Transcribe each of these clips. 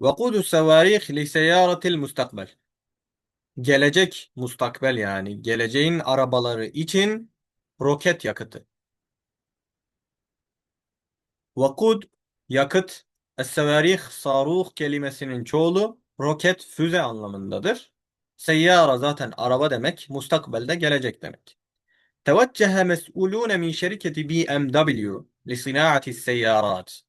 Vakudu sevarih li seyyaratil mustakbel. Gelecek mustakbel yani geleceğin arabaları için roket yakıtı. Vakud yakıt. Es-sevarih saruh kelimesinin çoğulu roket füze anlamındadır. Seyyara zaten araba demek, mustakbelde gelecek demek. Teveccehe mes'ulûne min şirketi BMW li sinaati seyyarat.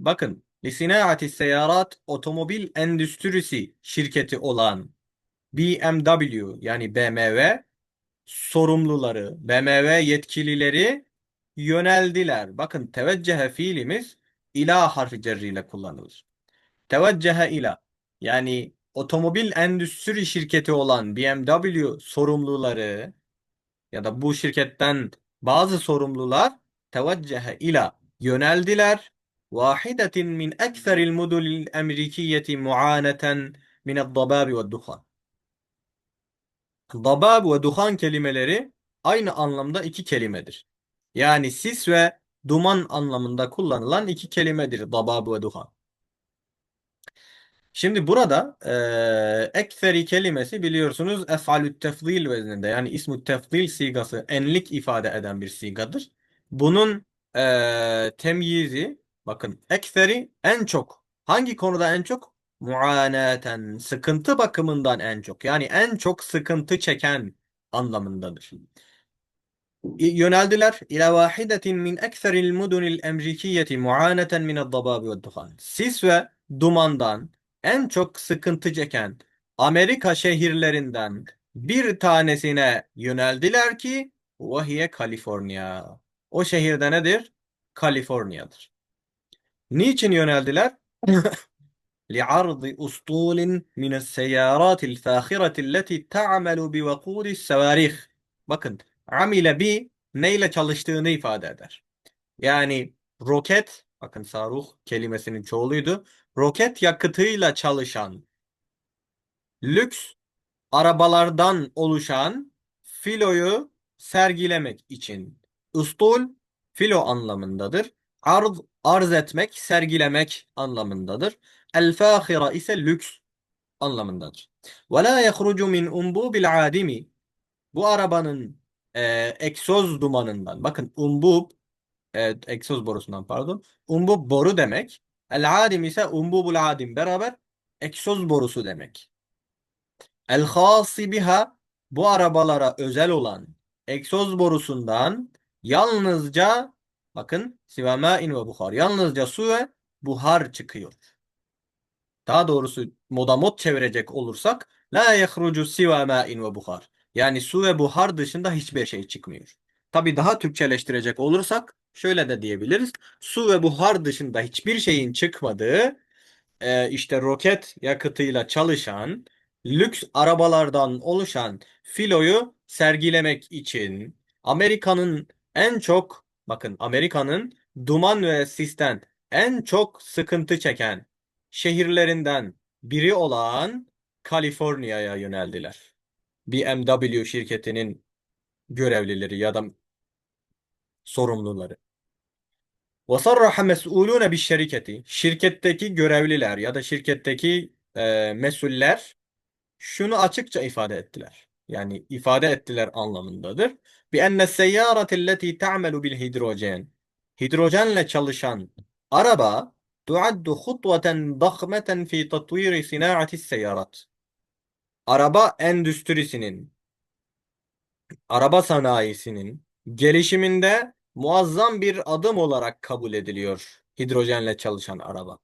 Bakın, li sinaati seyyarat otomobil endüstrisi şirketi olan BMW yani BMW sorumluları, BMW yetkilileri yöneldiler. Bakın teveccehe fiilimiz ila harfi cerriyle kullanılır. Teveccehe ila yani otomobil endüstri şirketi olan BMW sorumluları ya da bu şirketten bazı sorumlular teveccehe ila yöneldiler. Vahidetin min ekseril mudulil emrikiyeti muaneten min ad-dababi ve duhan. Dabab ve duhan kelimeleri aynı anlamda iki kelimedir. Yani sis ve duman anlamında kullanılan iki kelimedir dabab ve duhan. Şimdi burada eee ekferi kelimesi biliyorsunuz ef'alü tefzil vezninde yani ismü tefzil sigası enlik ifade eden bir sigadır. Bunun eee temyizi bakın ekferi en çok hangi konuda en çok? Muanaten sıkıntı bakımından en çok yani en çok sıkıntı çeken anlamındadır. Yöneldiler ila vahidetin min ekseril mudunil emrikiyeti muaneten mined-dababi ve duhan. Sis ve dumandan en çok sıkıntı çeken Amerika şehirlerinden bir tanesine yöneldiler ki vahiye Kaliforniya. O şehirde nedir? Kaliforniya'dır. Niçin yöneldiler? لعرض أسطول من السيارات الفاخرة التي تعمل بوقود الصواريخ. Bakın, amile bi neyle çalıştığını ifade eder. Yani roket, bakın saruh kelimesinin çoğuluydu. Roket yakıtıyla çalışan lüks arabalardan oluşan filoyu sergilemek için. Ustul filo anlamındadır. Arz, arz etmek, sergilemek anlamındadır. El-fâhira ise lüks anlamındadır. Ve la yehrucu min umbubil adimi bu arabanın e, egzoz dumanından bakın umbub e, egzoz borusundan pardon umbub boru demek el adim ise umbubul adim beraber egzoz borusu demek. El hasi biha bu arabalara özel olan egzoz borusundan yalnızca bakın sivamain ve buhar yalnızca su ve buhar çıkıyor. Daha doğrusu moda mod çevirecek olursak la yehrucu siva ma'in ve buhar. Yani su ve buhar dışında hiçbir şey çıkmıyor. Tabi daha Türkçeleştirecek olursak şöyle de diyebiliriz. Su ve buhar dışında hiçbir şeyin çıkmadığı e, işte roket yakıtıyla çalışan lüks arabalardan oluşan filoyu sergilemek için Amerika'nın en çok bakın Amerika'nın duman ve sisten en çok sıkıntı çeken şehirlerinden biri olan Kaliforniya'ya yöneldiler. BMW şirketinin görevlileri ya da sorumluları. وَصَرَّحَ مَسْئُولُونَ بِالشَّرِكَةِ Şirketteki görevliler ya da şirketteki e, mesuller şunu açıkça ifade ettiler. yani ifade ettiler anlamındadır. Bi enne seyyarati lleti ta'melu bil hidrojen. Hidrojenle çalışan araba tuaddu hutveten dahmeten fi tatviri sinaati seyyarat. Araba endüstrisinin, araba sanayisinin gelişiminde muazzam bir adım olarak kabul ediliyor hidrojenle çalışan araba.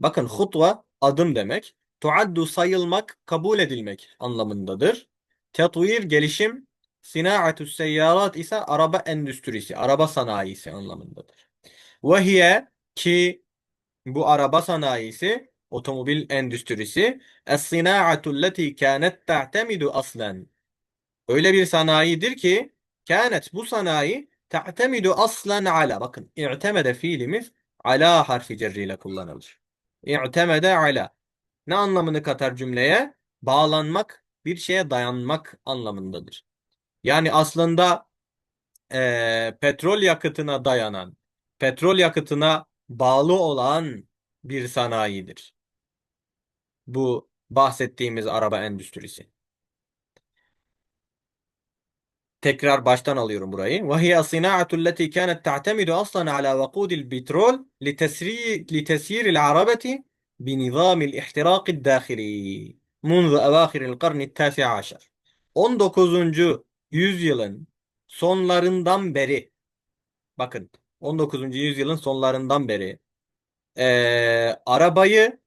Bakın hutva adım demek. Tuaddu sayılmak, kabul edilmek anlamındadır. Tetvir gelişim, sinaatü seyyarat ise araba endüstrisi, araba sanayisi anlamındadır. Ve hiye ki bu araba sanayisi, otomobil endüstrisi es-sina'atu allati kânet ta'temidu aslen. Öyle bir sanayidir ki kânet bu sanayi ta'temidu aslen ala. Bakın i'temede fiilimiz ala harfi cerriyle kullanılır. İ'temede ala Ne anlamını katar cümleye? Bağlanmak, bir şeye dayanmak anlamındadır. Yani aslında eee, petrol yakıtına dayanan, petrol yakıtına bağlı olan bir sanayidir. Bu bahsettiğimiz araba endüstrisi. Tekrar baştan alıyorum burayı. وهي الصناعة التي كانت تعتمد أصلا على وقود البترول لتسري لتسيير العربة بنظام الاحتراق الداخلي منذ أواخر القرن التاسع عشر. 19. yüzyılın sonlarından beri bakın 19. yüzyılın sonlarından beri eee, arabayı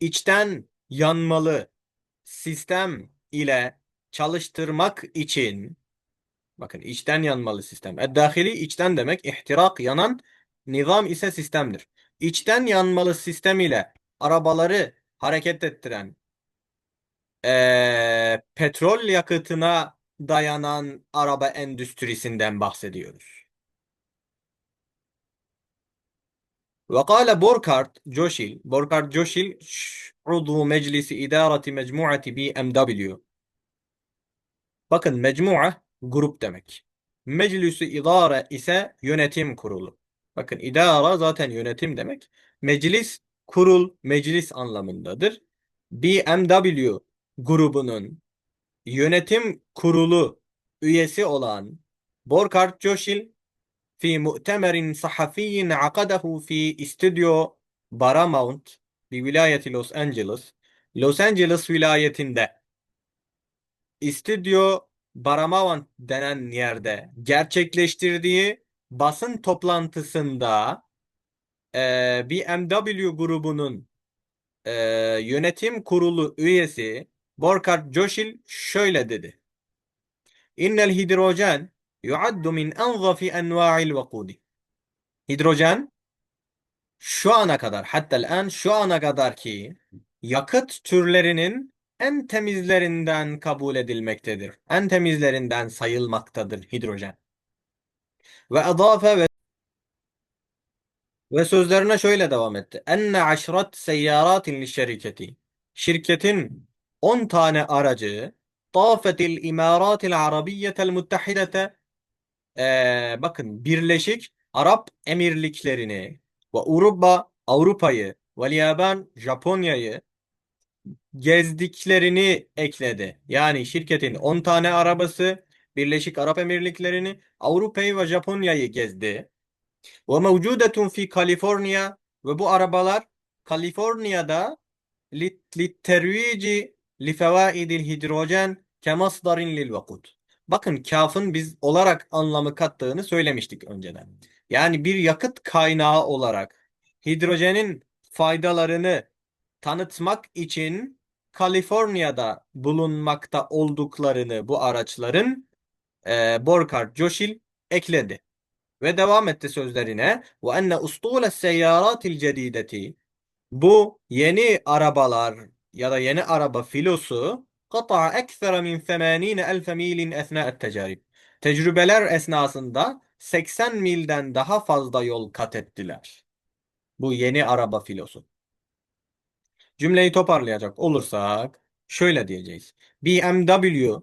içten yanmalı sistem ile çalıştırmak için bakın içten yanmalı sistem. Eddahili içten demek ihtirak yanan nizam ise sistemdir. İçten yanmalı sistem ile arabaları hareket ettiren eee, petrol yakıtına dayanan araba endüstrisinden bahsediyoruz. وقال بوركارت جوشيل بوركارت جوشيل عضو مجلس إدارة مجموعة بي ام دبليو Bakın mecmua grup demek. Meclisi idare ise yönetim kurulu. Bakın idara zaten yönetim demek. Meclis kurul, meclis anlamındadır. BMW grubunun yönetim kurulu üyesi olan Borkart Coşil fi mu'temerin sahafiyyin akadehu fi istüdyo Paramount bir vilayeti Los Angeles. Los Angeles vilayetinde istüdyo Paramount denen yerde gerçekleştirdiği basın toplantısında eee BMW grubunun eee, yönetim kurulu üyesi Borkart Joshil şöyle dedi. İnnel hidrojen yuaddu min enzafi enva'il vakudi. Hidrojen şu ana kadar hatta an şu ana kadar ki yakıt türlerinin en temizlerinden kabul edilmektedir. En temizlerinden sayılmaktadır hidrojen. Ve adafe ve ve sözlerine şöyle devam etti. Enne aşrat seyyaratin li şirketi. Şirketin 10 tane aracı tafetil imaratil arabiyyetel muttahidete Ee, bakın Birleşik Arap Emirliklerini ve Avrupa Avrupa'yı ve Yaban Japonya'yı gezdiklerini ekledi. Yani şirketin 10 tane arabası Birleşik Arap Emirlikleri'ni, Avrupa'yı ve Japonya'yı gezdi. Ve mevcudetun fi Kaliforniya ve bu arabalar Kaliforniya'da littervici li fevaidil hidrojen kemasdarin lil vakut. Bakın kafın biz olarak anlamı kattığını söylemiştik önceden. Yani bir yakıt kaynağı olarak hidrojenin faydalarını tanıtmak için Kaliforniya'da bulunmakta olduklarını bu araçların e, Borkart Joshil ekledi. Ve devam etti sözlerine. Ve enne ustule seyyaratil cedideti bu yeni arabalar ya da yeni araba filosu kata'a ekfere min 80 elfe milin esna'et tecarib. Tecrübeler esnasında 80 milden daha fazla yol kat ettiler. Bu yeni araba filosu. Cümleyi toparlayacak olursak şöyle diyeceğiz. BMW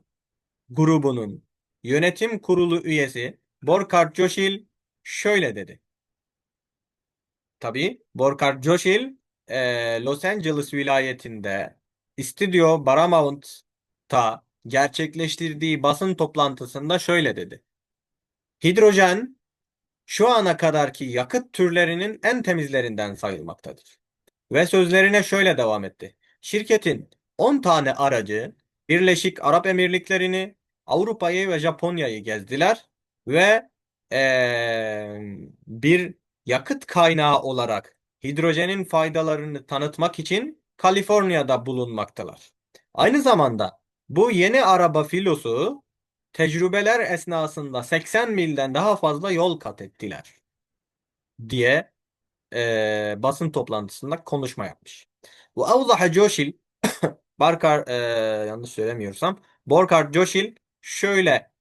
grubunun yönetim kurulu üyesi Borkart Joshil şöyle dedi. Tabii Borkart Joshil e, Los Angeles vilayetinde İstudyo Paramount'ta gerçekleştirdiği basın toplantısında şöyle dedi. Hidrojen şu ana kadarki yakıt türlerinin en temizlerinden sayılmaktadır. Ve sözlerine şöyle devam etti. Şirketin 10 tane aracı Birleşik Arap Emirlikleri'ni, Avrupa'yı ve Japonya'yı gezdiler ve eee, bir yakıt kaynağı olarak hidrojenin faydalarını tanıtmak için Kaliforniya'da bulunmaktalar. Aynı zamanda bu yeni araba filosu tecrübeler esnasında 80 milden daha fazla yol kat ettiler diye e, basın toplantısında konuşma yapmış. Bu avzaha Joshil Barkar e, yanlış söylemiyorsam Borkar Joshil şöyle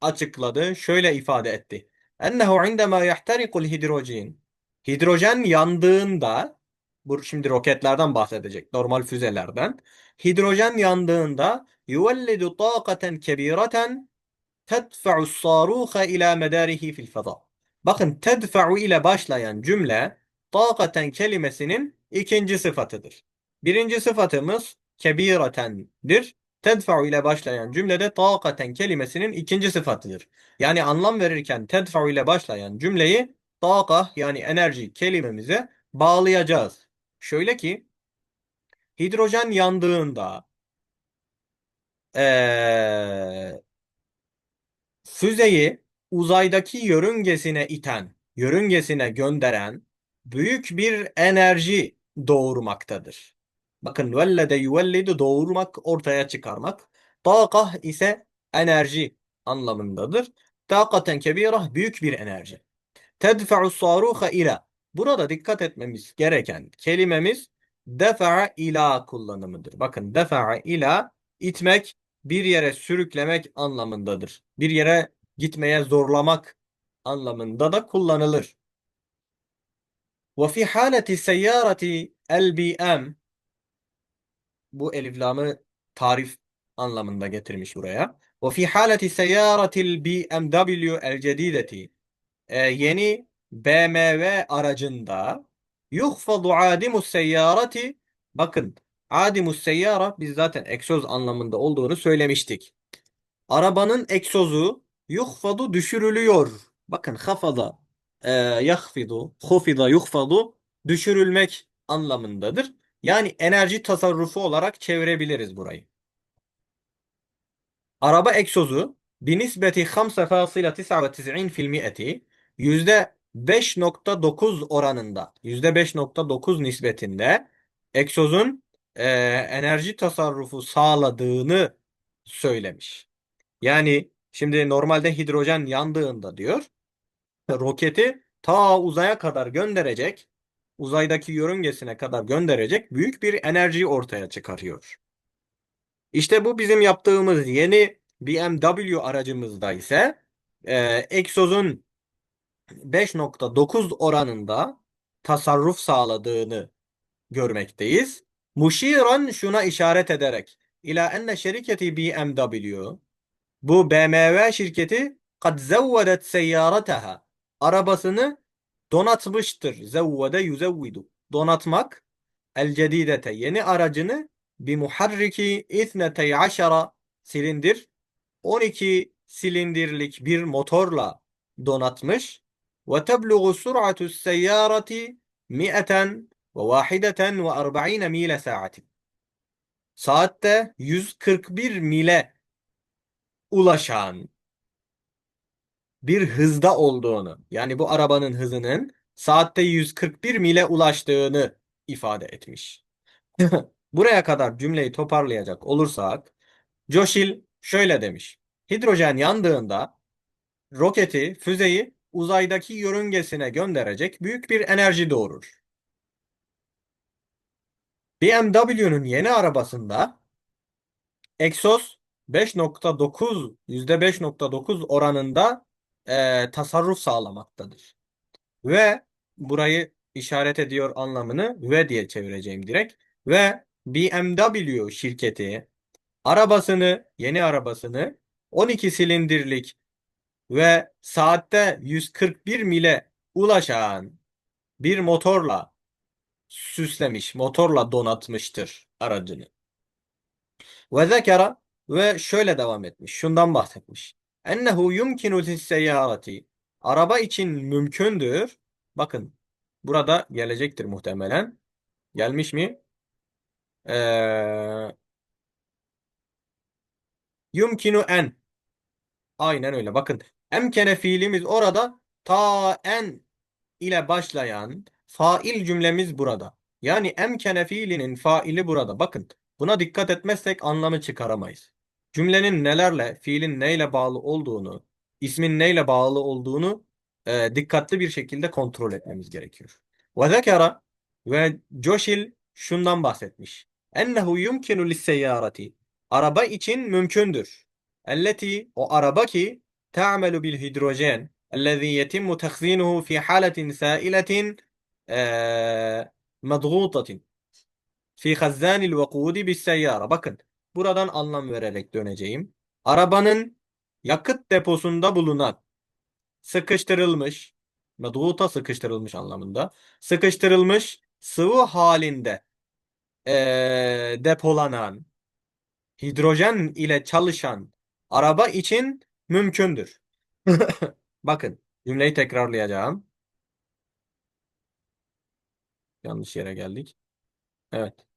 açıkladı, şöyle ifade etti. Ennehu indema yahtarikul hidrojen Hidrojen yandığında bu şimdi roketlerden bahsedecek. Normal füzelerden. Hidrojen yandığında yuvellidu taqaten kebireten tedfa'u saruha ila medarihi fil feza. Bakın tedfa'u ile başlayan cümle takaten kelimesinin ikinci sıfatıdır. Birinci sıfatımız kebiratendir. Tedfa'u ile başlayan cümlede takaten kelimesinin ikinci sıfatıdır. Yani anlam verirken tedfa'u ile başlayan cümleyi taka yani enerji kelimemize bağlayacağız. Şöyle ki hidrojen yandığında eee, füzeyi uzaydaki yörüngesine iten, yörüngesine gönderen büyük bir enerji doğurmaktadır. Bakın vellede yuvellidu doğurmak, ortaya çıkarmak. Takah ise enerji anlamındadır. Takaten kebirah büyük bir enerji. Tedfa'u saruha ila. Burada dikkat etmemiz gereken kelimemiz defa'a ila kullanımıdır. Bakın defa'a ila itmek, bir yere sürüklemek anlamındadır. Bir yere gitmeye zorlamak anlamında da kullanılır. Ve fi haleti seyyareti el-BM bu elif lamı tarif anlamında getirmiş buraya. Ve fi haleti seyyaratil BMW el-cedideti e, yeni BMW aracında yuhfadu adimus seyyareti bakın adimus seyyara biz zaten egzoz anlamında olduğunu söylemiştik. Arabanın egzozu yuhfadu düşürülüyor. Bakın hafada e, yahfidu, hufida yuhfadu düşürülmek anlamındadır. Yani enerji tasarrufu olarak çevirebiliriz burayı. Araba egzozu binisbeti 5,99 fil mi'eti %5.9 oranında %5.9 nispetinde egzozun e, enerji tasarrufu sağladığını söylemiş. Yani şimdi normalde hidrojen yandığında diyor roketi ta uzaya kadar gönderecek uzaydaki yörüngesine kadar gönderecek büyük bir enerji ortaya çıkarıyor. İşte bu bizim yaptığımız yeni BMW aracımızda ise e, egzozun 5.9 oranında tasarruf sağladığını görmekteyiz. Muşiran şuna işaret ederek ila enne şirketi BMW bu BMW şirketi kad zevvedet seyyarataha arabasını donatmıştır. Zevvede yuzevvidu. Donatmak el cedidete yeni aracını bi muharriki ithnetey aşara silindir 12 silindirlik bir motorla donatmış ve tebluğu sur'atu seyyareti mi'eten ve vahideten ve arba'ine mile saatin. Saatte 141 mile ulaşan bir hızda olduğunu yani bu arabanın hızının saatte 141 mile ulaştığını ifade etmiş. Buraya kadar cümleyi toparlayacak olursak Joshil şöyle demiş. Hidrojen yandığında roketi, füzeyi uzaydaki yörüngesine gönderecek büyük bir enerji doğurur. BMW'nun yeni arabasında egzoz 5.9 %5.9 oranında e, tasarruf sağlamaktadır. Ve burayı işaret ediyor anlamını ve diye çevireceğim direkt. Ve BMW şirketi arabasını, yeni arabasını 12 silindirlik ve saatte 141 mile ulaşan bir motorla süslemiş, motorla donatmıştır aracını. Ve zekera ve şöyle devam etmiş, şundan bahsetmiş. Ennehu yumkinu lisseyyarati araba için mümkündür. Bakın burada gelecektir muhtemelen. Gelmiş mi? Ee, yumkinu en Aynen öyle. Bakın emkene fiilimiz orada ta en ile başlayan fail cümlemiz burada. Yani emkene fiilinin faili burada. Bakın buna dikkat etmezsek anlamı çıkaramayız. Cümlenin nelerle, fiilin neyle bağlı olduğunu, ismin neyle bağlı olduğunu e, dikkatli bir şekilde kontrol etmemiz gerekiyor. Ve zekara ve Joshil şundan bahsetmiş. Ennehu yumkinu lisseyyarati. Araba için mümkündür. Elleti o araba ki ta'melu bil hidrojen ellezî yetimmu tehzinuhu fi haletin sâiletin medgûtatin fi hazzânil vekûdi bis seyyara. Bakın buradan anlam vererek döneceğim. Arabanın yakıt deposunda bulunan sıkıştırılmış Medguta sıkıştırılmış anlamında. Sıkıştırılmış sıvı halinde eee, depolanan hidrojen ile çalışan araba için mümkündür. Bakın cümleyi tekrarlayacağım. Yanlış yere geldik. Evet.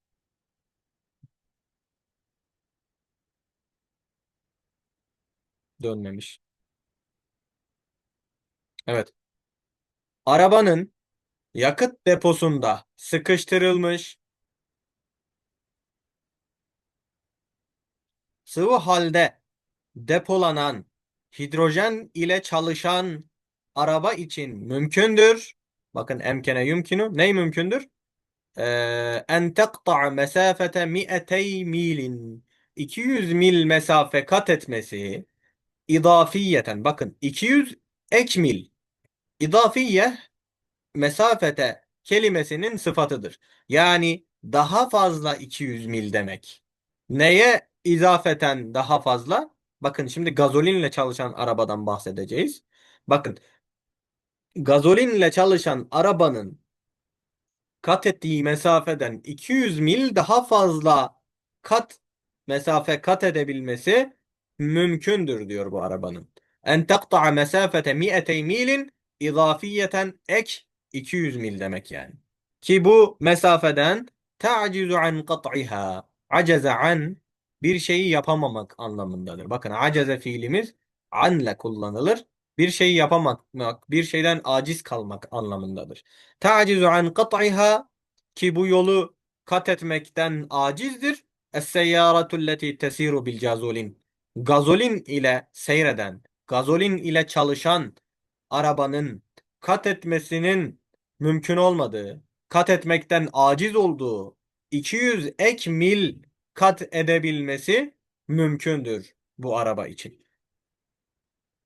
Dönmemiş. Evet. Arabanın yakıt deposunda sıkıştırılmış sıvı halde depolanan hidrojen ile çalışan araba için mümkündür. Bakın emkene yumkinu. Ney mümkündür? Ee, en tekta'a mesafete mi'etey milin. 200 mil mesafe kat etmesi idafiyeten. Bakın 200 ek mil. İdafiye mesafete kelimesinin sıfatıdır. Yani daha fazla 200 mil demek. Neye izafeten daha fazla? Bakın şimdi gazolinle çalışan arabadan bahsedeceğiz. Bakın gazolinle çalışan arabanın kat ettiği mesafeden 200 mil daha fazla kat mesafe kat edebilmesi mümkündür diyor bu arabanın. En takta'a mesafete mi'etey milin izafiyeten ek 200 mil demek yani. Ki bu mesafeden ta'cizu an kat'iha aceze an bir şeyi yapamamak anlamındadır. Bakın aceze fiilimiz anle kullanılır. Bir şeyi yapamak, bir şeyden aciz kalmak anlamındadır. Ta'cizu an kat'iha ki bu yolu kat etmekten acizdir. Es-seyyaratu alleti tesiru bil gazolin gazolin ile seyreden, gazolin ile çalışan arabanın kat etmesinin mümkün olmadığı, kat etmekten aciz olduğu 200 ek mil kat edebilmesi mümkündür bu araba için.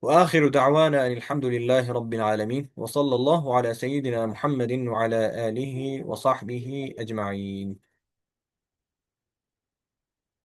Ve ahiru da'vana elhamdülillahi rabbil alemin ve sallallahu ala seyyidina Muhammedin ve ala alihi ve sahbihi ecma'in.